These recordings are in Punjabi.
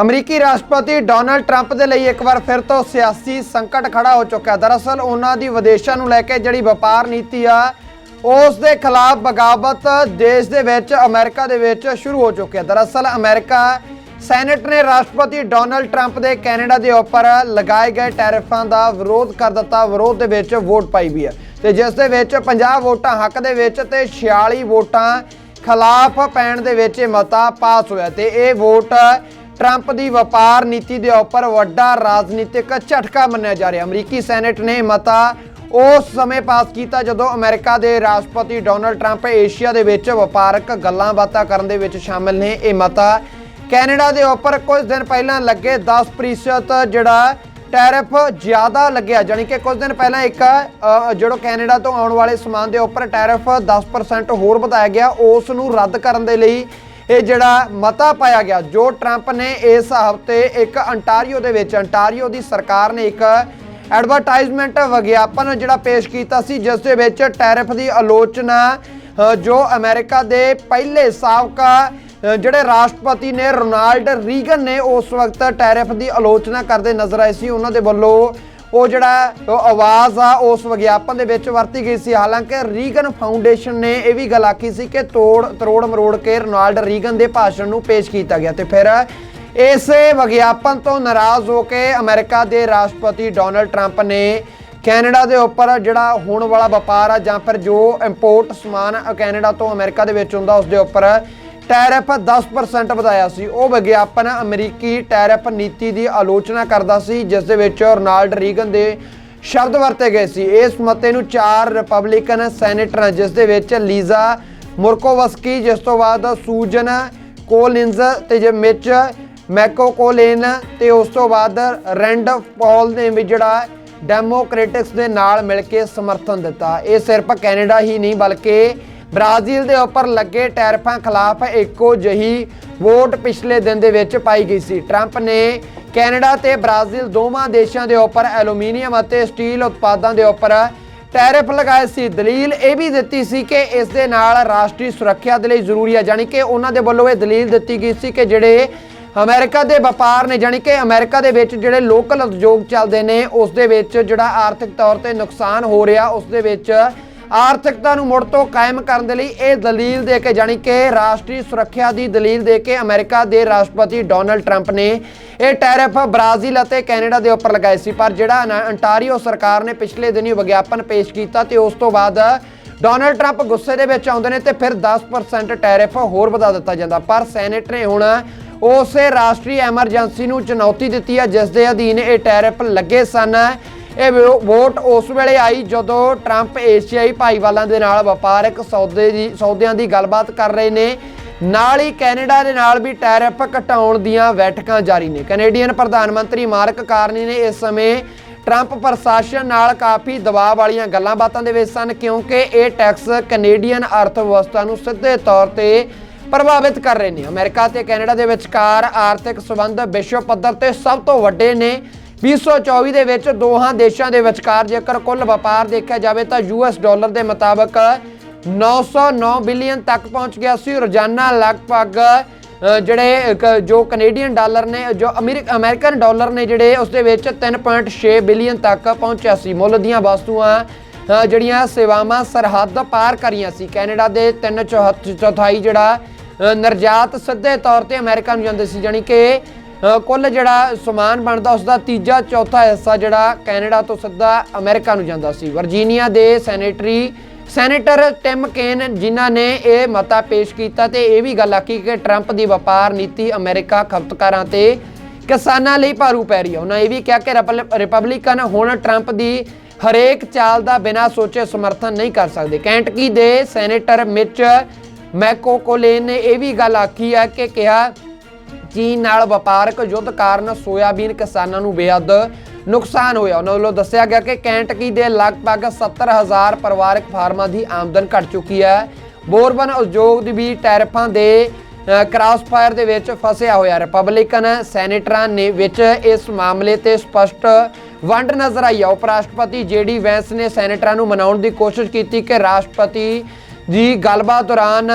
ਅਮਰੀਕੀ ਰਾਸ਼ਟਰਪਤੀ ਡੋਨਲਡ ਟਰੰਪ ਦੇ ਲਈ ਇੱਕ ਵਾਰ ਫਿਰ ਤੋਂ ਸਿਆਸੀ ਸੰਕਟ ਖੜਾ ਹੋ ਚੁੱਕਾ ਹੈ। ਦਰਅਸਲ, ਉਹਨਾਂ ਦੀ ਵਿਦੇਸ਼ਾਂ ਨੂੰ ਲੈ ਕੇ ਜਿਹੜੀ ਵਪਾਰ ਨੀਤੀ ਆ, ਉਸ ਦੇ ਖਿਲਾਫ ਬਗਾਵਤ ਦੇਸ਼ ਦੇ ਵਿੱਚ, ਅਮਰੀਕਾ ਦੇ ਵਿੱਚ ਸ਼ੁਰੂ ਹੋ ਚੁੱਕੀ ਹੈ। ਦਰਅਸਲ, ਅਮਰੀਕਾ ਸੈਨੇਟ ਨੇ ਰਾਸ਼ਟਰਪਤੀ ਡੋਨਲਡ ਟਰੰਪ ਦੇ ਕੈਨੇਡਾ ਦੇ ਉੱਪਰ ਲਗਾਏ ਗਏ ਟੈਰਿਫਾਂ ਦਾ ਵਿਰੋਧ ਕਰ ਦਿੱਤਾ। ਵਿਰੋਧ ਦੇ ਵਿੱਚ ਵੋਟ ਪਾਈ ਵੀ ਹੈ ਤੇ ਜਿਸ ਦੇ ਵਿੱਚ 50 ਵੋਟਾਂ ਹੱਕ ਦੇ ਵਿੱਚ ਤੇ 46 ਵੋਟਾਂ ਖਿਲਾਫ ਪੈਣ ਦੇ ਵਿੱਚ ਇਹ ਮਤਾ ਪਾਸ ਹੋਇਆ ਤੇ ਇਹ ਵੋਟ ਟਰੰਪ ਦੀ ਵਪਾਰ ਨੀਤੀ ਦੇ ਉੱਪਰ ਵੱਡਾ ਰਾਜਨੀਤਿਕ ਝਟਕਾ ਮੰਨਿਆ ਜਾ ਰਿਹਾ। ਅਮਰੀਕੀ ਸੈਨੇਟ ਨੇ ਮਤਾ ਉਸ ਸਮੇਂ ਪਾਸ ਕੀਤਾ ਜਦੋਂ ਅਮਰੀਕਾ ਦੇ ਰਾਸ਼ਟਰਪਤੀ ਡੋਨਲਡ ਟਰੰਪ ਏਸ਼ੀਆ ਦੇ ਵਿੱਚ ਵਪਾਰਕ ਗੱਲਾਂ ਬਾਤਾਂ ਕਰਨ ਦੇ ਵਿੱਚ ਸ਼ਾਮਿਲ ਨੇ। ਇਹ ਮਤਾ ਕੈਨੇਡਾ ਦੇ ਉੱਪਰ ਕੁਝ ਦਿਨ ਪਹਿਲਾਂ ਲੱਗੇ 10% ਜਿਹੜਾ ਟੈਰਿਫ ਜ਼ਿਆਦਾ ਲੱਗਿਆ। ਜਾਣੀ ਕਿ ਕੁਝ ਦਿਨ ਪਹਿਲਾਂ ਇੱਕ ਜਿਹੜਾ ਕੈਨੇਡਾ ਤੋਂ ਆਉਣ ਵਾਲੇ ਸਮਾਨ ਦੇ ਉੱਪਰ ਟੈਰਿਫ 10% ਹੋਰ ਵਧਾਇਆ ਗਿਆ। ਉਸ ਨੂੰ ਰੱਦ ਕਰਨ ਦੇ ਲਈ ਇਹ ਜਿਹੜਾ ਮਤਾ ਪਾਇਆ ਗਿਆ, ਜੋ ਟਰੰਪ ਨੇ ਇਸ ਹਫ਼ਤੇ ਇੱਕ ਅੰਟਾਰੀਓ ਦੇ ਵਿੱਚ ਅੰਟਾਰੀਓ ਦੀ ਸਰਕਾਰ ਨੇ ਇੱਕ ਐਡਵਰਟਾਈਜ਼ਮੈਂਟ ਵਿਗਿਆਪਨ ਜਿਹੜਾ ਪੇਸ਼ ਕੀਤਾ ਸੀ, ਜਿਸ ਦੇ ਵਿੱਚ ਟੈਰਿਫ ਦੀ ਆਲੋਚਨਾ ਜੋ ਅਮਰੀਕਾ ਦੇ ਪਹਿਲੇ ਸਾਬਕਾ ਜਿਹੜੇ ਰਾਸ਼ਟਰਪਤੀ ਨੇ ਰੋਨਾਲਡ ਰੀਗਨ ਨੇ ਉਸ ਵਕਤ ਟੈਰਿਫ ਦੀ ਆਲੋਚਨਾ ਕਰਦੇ ਨਜ਼ਰ ਆਏ ਸੀ। ਉਹਨਾਂ ਦੇ ਵੱਲੋਂ ਉਹ ਜਿਹੜਾ ਆਵਾਜ਼ ਆ, ਉਸ ਵਿਗਿਆਪਨ ਦੇ ਵਿੱਚ ਵਰਤੀ ਗਈ ਸੀ। ਹਾਲਾਂਕਿ ਰੀਗਨ ਫਾਊਂਡੇਸ਼ਨ ਨੇ ਇਹ ਵੀ ਗੱਲ ਆਖੀ ਸੀ ਕਿ ਤੋੜ, ਤਰੋੜ ਮਰੋੜ ਕੇ ਰੋਨਾਲਡ ਰੀਗਨ ਦੇ ਭਾਸ਼ਣ ਨੂੰ ਪੇਸ਼ ਕੀਤਾ ਗਿਆ ਤੇ ਫਿਰ ਇਸੇ ਵਿਗਿਆਪਨ ਤੋਂ ਨਾਰਾਜ਼ ਹੋ ਕੇ ਅਮਰੀਕਾ ਦੇ ਰਾਸ਼ਟਰਪਤੀ ਡੋਨਲਡ ਟਰੰਪ ਨੇ ਕੈਨੇਡਾ ਦੇ ਉੱਪਰ ਜਿਹੜਾ ਹੋਣ ਵਾਲਾ ਵਪਾਰ ਆ ਜਾਂ ਫਿਰ ਜੋ ਇੰਪੋਰਟ ਸਮਾਨ ਕੈਨੇਡਾ ਤੋਂ ਅਮਰੀਕਾ ਦੇ ਵਿੱਚ ਹੁੰਦਾ, ਉਸ ਦੇ ਉੱਪਰ ਟੈਰਿਫ 10% ਵਧਾਇਆ ਸੀ। ਉਹ ਵਿਗਿਆਪਨ ਅਮਰੀਕੀ ਟੈਰਿਫ ਨੀਤੀ ਦੀ ਆਲੋਚਨਾ ਕਰਦਾ ਸੀ, ਜਿਸ ਦੇ ਵਿੱਚ ਰੋਨਾਲਡ ਰੀਗਨ ਦੇ ਸ਼ਬਦ ਵਰਤੇ ਗਏ ਸੀ। ਇਸ ਮਤੇ ਨੂੰ ਚਾਰ ਰਿਪਬਲਿਕਨ ਸੈਨੇਟਰਾਂ, ਜਿਸ ਦੇ ਵਿੱਚ ਲੀਜ਼ਾ ਮੁਰਕੋਵਸਕੀ, ਜਿਸ ਤੋਂ ਬਾਅਦ ਸੂਜਨ ਕੋਲਿੰਜ਼ ਤੇ ਜੇ ਮਿਚ ਮੈਕੋਕੋਲੇਨ ਤੇ ਉਸ ਤੋਂ ਬਾਅਦ ਰੈਂਡ ਪੌਲ ਨੇ ਵੀ ਜਿਹੜਾ ਡੈਮੋਕ੍ਰੈਟਿਕਸ ਦੇ ਨਾਲ ਮਿਲ ਕੇ ਸਮਰਥਨ ਦਿੱਤਾ। ਇਹ ਸਿਰਫ ਕੈਨੇਡਾ ਹੀ ਨਹੀਂ, ਬਲਕਿ ਬ੍ਰਾਜ਼ੀਲ ਦੇ ਉੱਪਰ ਲੱਗੇ ਟੈਰਿਫਾਂ ਖਿਲਾਫ ਇੱਕੋ ਜਹੀ ਵੋਟ ਪਿਛਲੇ ਦਿਨ ਦੇ ਵਿੱਚ ਪਾਈ ਗਈ ਸੀ। ਟਰੰਪ ਨੇ ਕੈਨੇਡਾ ਤੇ ਬ੍ਰਾਜ਼ੀਲ ਦੋਵਾਂ ਦੇਸ਼ਾਂ ਦੇ ਉੱਪਰ ਐਲੂਮੀਨੀਅਮ ਅਤੇ ਸਟੀਲ ਉਤਪਾਦਾਂ ਦੇ ਉੱਪਰ ਟੈਰਿਫ ਲਗਾਏ ਸੀ। ਦਲੀਲ ਇਹ ਵੀ ਦਿੱਤੀ ਸੀ ਕਿ ਇਸ ਦੇ ਨਾਲ ਰਾਸ਼ਟਰੀ ਸੁਰੱਖਿਆ ਦੇ ਲਈ ਜ਼ਰੂਰੀ ਹੈ ਜਾਣੀ ਕਿ ਉਹਨਾਂ ਦੇ ਵੱਲੋਂ ਇਹ ਦਲੀਲ ਦਿੱਤੀ ਗਈ ਸੀ ਕਿ ਜਿਹੜੇ ਅਮਰੀਕਾ ਦੇ ਵਪਾਰ ਨੇ ਜਾਣੀ ਕਿ ਅਮਰੀਕਾ ਦੇ ਵਿੱਚ ਜਿਹੜੇ ਲੋਕਲ ਉਦਯੋਗ ਚੱਲਦੇ ਨੇ, ਉਸ ਦੇ ਵਿੱਚ ਜਿਹੜਾ ਆਰਥਿਕ ਤੌਰ ਤੇ ਨੁਕਸਾਨ ਹੋ ਰਿਹਾ, ਉਸ ਦੇ ਵਿੱਚ ਆਰਥਿਕਤਾ ਨੂੰ ਮੁੜ ਤੋਂ ਕਾਇਮ ਕਰਨ ਦੇ ਲਈ ਇਹ ਦਲੀਲ ਦੇ ਕੇ ਜਾਣੀ ਕਿ ਰਾਸ਼ਟਰੀ ਸੁਰੱਖਿਆ ਦੀ ਦਲੀਲ ਦੇ ਕੇ ਅਮਰੀਕਾ ਦੇ ਰਾਸ਼ਟਰਪਤੀ ਡੋਨਲਡ ਟਰੰਪ ਨੇ ਇਹ ਟੈਰਿਫ ਬ੍ਰਾਜ਼ੀਲ ਅਤੇ ਕੈਨੇਡਾ ਦੇ ਉੱਪਰ ਲਗਾਏ ਸੀ। ਪਰ ਜਿਹੜਾ ਅਨਾ- ਅੰਟਾਰੀਓ ਸਰਕਾਰ ਨੇ ਪਿਛਲੇ ਦਿਨੀ ਵਿਗਿਆਪਨ ਪੇਸ਼ ਕੀਤਾ ਤੇ ਉਸ ਤੋਂ ਬਾਅਦ ਡੋਨਲਡ ਟਰੰਪ ਗੁੱਸੇ ਦੇ ਵਿੱਚ ਆਉਂਦੇ ਨੇ ਤੇ ਫਿਰ 10% ਟੈਰਿਫ ਹੋਰ ਵਧਾ ਦਿੱਤਾ ਜਾਂਦਾ। ਪਰ ਸੈਨੇਟ ਨੇ ਹੁਣ ਉਸੇ ਰਾਸ਼ਟਰੀ ਐਮਰਜੈਂਸੀ ਨੂੰ ਚੁਣੌਤੀ ਦਿੱਤੀ ਹੈ, ਜਿਸ ਦੇ ਅਧੀਨ ਇਹ ਟੈਰਿਫ ਲੱਗੇ ਸਨ। ਇਹ ਵੋ- ਵੋਟ ਉਸ ਵੇਲੇ ਆਈ ਜਦੋਂ ਟਰੰਪ ਏਸ਼ੀਆਈ ਭਾਈਵਾਲਾਂ ਦੇ ਨਾਲ ਵਪਾਰਕ ਸੌਦੇ ਦੀ ਸੌਦਿਆਂ ਦੀ ਗੱਲਬਾਤ ਕਰ ਰਹੇ ਨੇ। ਨਾਲ ਹੀ ਕੈਨੇਡਾ ਦੇ ਨਾਲ ਵੀ ਟੈਰਿਫ ਘਟਾਉਣ ਦੀਆਂ ਬੈਠਕਾਂ ਜਾਰੀ ਨੇ। ਕੈਨੇਡੀਅਨ ਪ੍ਰਧਾਨ ਮੰਤਰੀ ਮਾਰਕ ਕਾਰਨੀ ਨੇ ਇਸ ਸਮੇਂ ਟਰੰਪ ਪ੍ਰਸ਼ਾਸਨ ਨਾਲ ਕਾਫੀ ਦਬਾਅ ਵਾਲੀਆਂ ਗੱਲਾਂ ਬਾਤਾਂ ਦੇ ਵਿੱਚ ਸਨ, ਕਿਉਂਕਿ ਇਹ ਟੈਕਸ ਕੈਨੇਡੀਅਨ ਅਰਥ ਵਿਵਸਥਾ ਨੂੰ ਸਿੱਧੇ ਤੌਰ ਤੇ ਪ੍ਰਭਾਵਿਤ ਕਰ ਰਹੇ ਨੇ। ਅਮਰੀਕਾ ਤੇ ਕੈਨੇਡਾ ਦੇ ਵਿਚਕਾਰ ਆਰਥਿਕ ਸਬੰਧ ਵਿਸ਼ਵ ਪੱਧਰ ਤੇ ਸਭ ਤੋਂ ਵੱਡੇ ਨੇ। 2024 ਦੇ ਵਿੱਚ ਦੋਹਾਂ ਦੇਸ਼ਾਂ ਦੇ ਵਿਚਕਾਰ ਜੇਕਰ ਕੁੱਲ ਵਪਾਰ ਦੇਖਿਆ ਜਾਵੇ ਤਾਂ ਯੂਐਸ ਡਾਲਰ ਦੇ ਮੁਤਾਬਕ 909 ਬਿਲੀਅਨ ਤੱਕ ਪਹੁੰਚ ਗਿਆ ਸੀ। ਰੋਜ਼ਾਨਾ ਲਗਭਗ ਜਿਹੜੇ ਇੱਕ, ਜੋ ਕੈਨੇਡੀਅਨ ਡਾਲਰ ਨੇ, ਜੋ ਅਮਰੀਕ, ਅਮਰੀਕਨ ਡਾਲਰ ਨੇ ਜਿਹੜੇ, ਉਸ ਦੇ ਵਿੱਚ 3.6 ਬਿਲੀਅਨ ਤੱਕ ਪਹੁੰਚਿਆ ਸੀ। ਮੁੱਲ ਦੀਆਂ ਵਸਤੂਆਂ ਜਿਹੜੀਆਂ ਸੇਵਾਵਾਂ ਸਰਹੱਦ ਪਾਰ ਕਰੀਆਂ ਸੀ। ਕੈਨੇਡਾ ਦੇ 3 ਚੌਥਾਈ ਜਿਹੜਾ ਨਿਰਜਾਤ ਸਿੱਧੇ ਤੌਰ ਤੇ ਅਮਰੀਕਾ ਨੂੰ ਜਾਂਦੇ ਸੀ, ਜਾਣੀ ਕਿ ਕੁੱਲ ਜਿਹੜਾ ਸਮਾਨ ਬਣਦਾ ਉਸ ਦਾ ਤੀਜਾ ਚੌਥਾ ਹਿੱਸਾ ਜਿਹੜਾ ਕੈਨੇਡਾ ਤੋਂ ਸਿੱਧਾ ਅਮਰੀਕਾ ਨੂੰ ਜਾਂਦਾ ਸੀ। ਵਰਜੀਨੀਆ ਦੇ ਸੈਨੇਟਰੀ, ਸੈਨੇਟਰ ਟਿਮ ਕੇਨ ਜਿਨ੍ਹਾਂ ਨੇ ਇਹ ਮਤਾ ਪੇਸ਼ ਕੀਤਾ ਤੇ ਇਹ ਵੀ ਗੱਲ ਆਖੀ ਕਿ ਟਰੰਪ ਦੀ ਵਪਾਰ ਨੀਤੀ ਅਮਰੀਕਾ ਖਪਤਕਾਰਾਂ ਤੇ ਕਿਸਾਨਾਂ ਲਈ ਭਾਰੂ ਪੈ ਰਹੀ ਹੈ। ਉਹਨਾਂ ਇਹ ਵੀ ਕਿਹਾ ਕਿ ਰਿਪਲ- ਰਿਪਬਲਿਕਨ ਹੁਣ ਟਰੰਪ ਦੀ ਹਰੇਕ ਚਾਲ ਦਾ ਬਿਨਾਂ ਸੋਚੇ ਸਮਰਥਨ ਨਹੀਂ ਕਰ ਸਕਦੇ। ਕੈਂਟਕੀ ਦੇ ਸੈਨੇਟਰ ਮਿਚ ਮੈਕੋਕੋਲੇਨ ਨੇ ਇਹ ਵੀ ਗੱਲ ਆਖੀ ਹੈ ਕਿ ਕਿਹਾ ਚੀਨ ਨਾਲ ਵਪਾਰਕ ਯੁੱਧ ਕਾਰਨ ਸੋਇਆਬੀਨ ਕਿਸਾਨਾਂ ਨੂੰ ਬੇਹੱਦ ਨੁਕਸਾਨ ਹੋਇਆ। ਉਹਨਾਂ ਵੱਲੋਂ ਦੱਸਿਆ ਗਿਆ ਕਿ ਕੈਂਟਕੀ ਦੇ ਲਗਭਗ 70000 ਪਰਿਵਾਰਕ ਫਾਰਮਾਂ ਦੀ ਆਮਦਨ ਘਟ ਚੁੱਕੀ ਹੈ। ਬੋਰਬਨ ਉਦਯੋਗ ਦੀ ਵੀ ਟੈਰਫਾਂ ਦੇ ਕ੍ਰਾਸਫਾਇਰ ਦੇ ਵਿੱਚ ਫਸਿਆ ਹੋਇਆ ਰਿਪਬਲਿਕਨ ਸੈਨੇਟਰਾਂ ਨੇ ਵਿੱਚ ਇਸ ਮਾਮਲੇ ਤੇ ਸਪਸ਼ਟ ਵੰਡ ਨਜ਼ਰ ਆਈ ਹੈ। ਉਪ ਰਾਸ਼ਟਰਪਤੀ ਜੇਡੀ ਵੈਂਸ ਨੇ ਸੈਨੇਟਰਾਂ ਨੂੰ ਮਨਾਉਣ ਦੀ ਕੋਸ਼ਿਸ਼ ਕੀਤੀ ਕਿ ਰਾਸ਼ਟਰਪਤੀ ਜੀ ਗੱਲਬਾਤ ਦੌਰਾਨ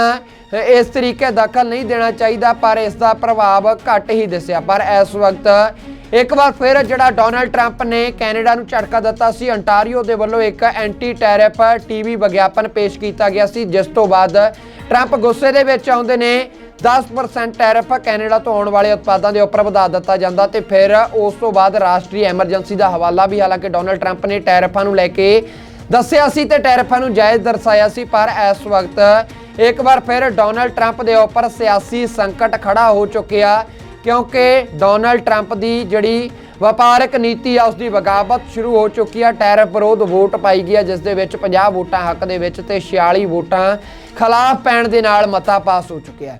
ਇਸ ਤਰੀਕੇ ਦਖਲ ਨਹੀਂ ਦੇਣਾ ਚਾਹੀਦਾ, ਪਰ ਇਸ ਦਾ ਪ੍ਰਭਾਵ ਘੱਟ ਹੀ ਦਿਸਿਆ। ਪਰ ਇਸ ਵਕਤ ਇੱਕ ਵਾਰ ਫਿਰ ਜਿਹੜਾ ਡੋਨਲਡ ਟਰੰਪ ਨੇ ਕੈਨੇਡਾ ਨੂੰ ਝਟਕਾ ਦਿੱਤਾ ਸੀ ਅੰਟਾਰੀਓ ਦੇ ਵੱਲੋਂ ਇੱਕ ਐਂਟੀ ਟੈਰਿਫ ਟੀਵੀ ਵਿਗਿਆਪਨ ਪੇਸ਼ ਕੀਤਾ ਗਿਆ ਸੀ, ਜਿਸ ਤੋਂ ਬਾਅਦ ਟਰੰਪ ਗੁੱਸੇ ਦੇ ਵਿੱਚ ਆਉਂਦੇ ਨੇ 10% ਟੈਰਿਫ ਕੈਨੇਡਾ ਤੋਂ ਆਉਣ ਵਾਲੇ ਉਤਪਾਦਾਂ ਦੇ ਉੱਪਰ ਵਧਾ ਦਿੱਤਾ ਜਾਂਦਾ ਤੇ ਫਿਰ ਉਸ ਤੋਂ ਬਾਅਦ ਰਾਸ਼ਟਰੀ ਐਮਰਜੈਂਸੀ ਦਾ ਹਵਾਲਾ ਵੀ ਹਾਲਾਂਕਿ ਡੋਨਲਡ ਟਰੰਪ ਨੇ ਟੈਰਿਫਾਂ ਨੂੰ ਲੈ ਕੇ ਦੱਸਿਆ ਸੀ ਤੇ ਟੈਰਿਫਾਂ ਨੂੰ ਜਾਇਜ਼ ਦਰਸਾਇਆ ਸੀ, ਪਰ ਇਸ ਵਕਤ ਇੱਕ ਵਾਰ ਫਿਰ ਡੋਨਲਡ ਟਰੰਪ ਦੇ ਉੱਪਰ ਸਿਆਸੀ ਸੰਕਟ ਖੜਾ ਹੋ ਚੁੱਕਿਆ, ਕਿਉਂਕਿ ਡੋਨਲਡ ਟਰੰਪ ਦੀ ਜਿਹੜੀ ਵਪਾਰਕ ਨੀਤੀ ਆ ਉਸ ਦੀ ਬਗਾਵਤ ਸ਼ੁਰੂ ਹੋ ਚੁੱਕੀ ਆ ਟੈਰਿਫ ਵਿਰੋਧ ਵੋਟ ਪਾਈ ਗਈ ਆ, ਜਿਸ ਦੇ ਵਿੱਚ 50 ਵੋਟਾਂ ਹੱਕ ਦੇ ਵਿੱਚ ਤੇ 46 ਵੋਟਾਂ ਖਿਲਾਫ ਪੈਣ ਦੇ ਨਾਲ ਮਤਾ ਪਾਸ ਹੋ ਚੁੱਕਿਆ।